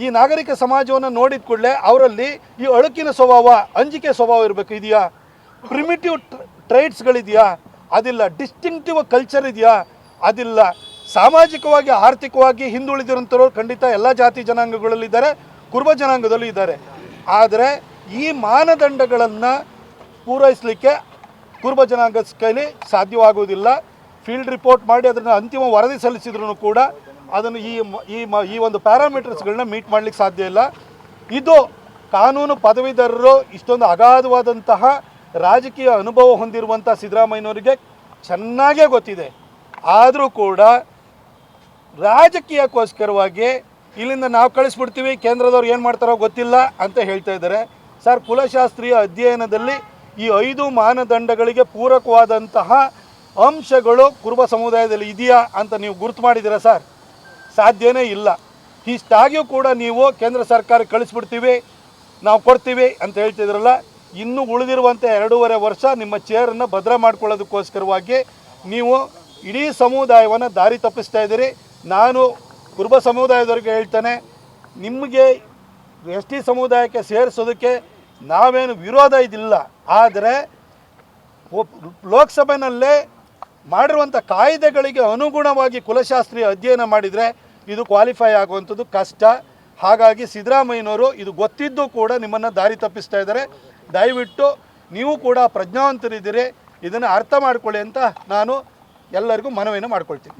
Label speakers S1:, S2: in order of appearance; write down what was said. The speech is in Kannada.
S1: ಈ ನಾಗರಿಕ ಸಮಾಜವನ್ನು ನೋಡಿದ ಕೂಡಲೇ ಅವರಲ್ಲಿ ಈ ಅಳುಕಿನ ಸ್ವಭಾವ, ಅಂಜಿಕೆ ಸ್ವಭಾವ ಇರಬೇಕು ಇದೆಯಾ? ಪ್ರಿಮಿಟಿವ್ ಟ್ರೈಟ್ಸ್ಗಳಿದೆಯಾ ಅದಿಲ್ಲ. ಡಿಸ್ಟಿಂಕ್ಟಿವ್ ಕಲ್ಚರ್ ಇದೆಯಾ? ಅದಿಲ್ಲ. ಸಾಮಾಜಿಕವಾಗಿ, ಆರ್ಥಿಕವಾಗಿ ಹಿಂದುಳಿದಿರುವಂಥವ್ರು ಖಂಡಿತ ಎಲ್ಲ ಜಾತಿ ಜನಾಂಗಗಳಲ್ಲಿದ್ದಾರೆ ಕುರುಬ ಜನಾಂಗದಲ್ಲೂ ಇದ್ದಾರೆ. ಆದರೆ ಈ ಮಾನದಂಡಗಳನ್ನು ಪೂರೈಸಲಿಕ್ಕೆ ಕುರುಬ ಜನಾಂಗದ ಕೈಲಿ ಸಾಧ್ಯವಾಗುವುದಿಲ್ಲ. ಫೀಲ್ಡ್ ರಿಪೋರ್ಟ್ ಮಾಡಿ, ಅದನ್ನು ಅಂತಿಮ ವರದಿ ಸಲ್ಲಿಸಿದ್ರು ಕೂಡ ಅದನ್ನು ಈ ಈ ಮ, ಈ ಒಂದು ಪ್ಯಾರಾಮೀಟರ್ಸ್ಗಳನ್ನ ಮೀಟ್ ಮಾಡಲಿಕ್ಕೆ ಸಾಧ್ಯ ಇಲ್ಲ. ಇದು ಕಾನೂನು ಪದವೀಧರರು ಇಷ್ಟೊಂದು ಅಗಾಧವಾದಂತಹ ರಾಜಕೀಯ ಅನುಭವ ಹೊಂದಿರುವಂಥ ಸಿದ್ದರಾಮಯ್ಯನವರಿಗೆ ಚೆನ್ನಾಗೇ ಗೊತ್ತಿದೆ. ಆದರೂ ಕೂಡ ರಾಜಕೀಯಕ್ಕೋಸ್ಕರವಾಗಿ ಇಲ್ಲಿಂದ ನಾವು ಕಳಿಸ್ಬಿಡ್ತೀವಿ, ಕೇಂದ್ರದವ್ರು ಏನು ಮಾಡ್ತಾರೋ ಗೊತ್ತಿಲ್ಲ ಅಂತ ಹೇಳ್ತಾ ಇದ್ದಾರೆ. ಸರ್, ಕುಲಶಾಸ್ತ್ರೀಯ ಅಧ್ಯಯನದಲ್ಲಿ ಈ ಐದು ಮಾನದಂಡಗಳಿಗೆ ಪೂರಕವಾದಂತಹ ಅಂಶಗಳು ಕುರುಬ ಸಮುದಾಯದಲ್ಲಿ ಇದೆಯಾ ಅಂತ ನೀವು ಗುರುತು ಮಾಡಿದ್ದೀರಾ ಸರ್? ಸಾಧ್ಯನೇ ಇಲ್ಲ. ಇಷ್ಟಾಗಿಯೂ ಕೂಡ ನೀವು ಕೇಂದ್ರ ಸರ್ಕಾರ ಕಳಿಸ್ಬಿಡ್ತೀವಿ, ನಾವು ಕೊಡ್ತೀವಿ ಅಂತ ಹೇಳ್ತಿದ್ರಲ್ಲ, ಇನ್ನೂ ಉಳಿದಿರುವಂಥ ಎರಡೂವರೆ ವರ್ಷ ನಿಮ್ಮ ಚೇರನ್ನು ಭದ್ರ ಮಾಡಿಕೊಳ್ಳೋದಕ್ಕೋಸ್ಕರವಾಗಿ ನೀವು ಇಡೀ ಸಮುದಾಯವನ್ನು ದಾರಿ ತಪ್ಪಿಸ್ತಾ ಇದ್ದೀರಿ. ನಾನು ಕುರುಬ ಸಮುದಾಯದವ್ರಿಗೆ ಹೇಳ್ತೇನೆ, ನಿಮಗೆ ಎಸ್ ಟಿ ಸಮುದಾಯಕ್ಕೆ ಸೇರಿಸೋದಕ್ಕೆ ನಾವೇನು ವಿರೋಧ ಇದಿಲ್ಲ. ಆದರೆ ಲೋಕಸಭೆಯಲ್ಲೇ ಮಾಡಿರುವಂಥ ಕಾಯ್ದೆಗಳಿಗೆ ಅನುಗುಣವಾಗಿ ಕುಲಶಾಸ್ತ್ರೀಯ ಅಧ್ಯಯನ ಮಾಡಿದರೆ ಇದು ಕ್ವಾಲಿಫೈ ಆಗುವಂಥದ್ದು ಕಷ್ಟ. ಹಾಗಾಗಿ ಸಿದ್ದರಾಮಯ್ಯನವರು ಇದು ಗೊತ್ತಿದ್ದು ಕೂಡ ನಿಮ್ಮನ್ನು ದಾರಿ ತಪ್ಪಿಸ್ತಾ ಇದ್ದಾರೆ. ದಯವಿಟ್ಟು ನೀವು ಕೂಡ ಪ್ರಜ್ಞಾವಂತರಿದ್ದೀರಿ. ಇದನ್ನು ಅರ್ಥ ಮಾಡಿಕೊಳ್ಳಿ ಅಂತ ನಾನು ಎಲ್ಲರಿಗೂ ಮನವಿಯನ್ನು ಮಾಡ್ಕೊಳ್ತೀನಿ.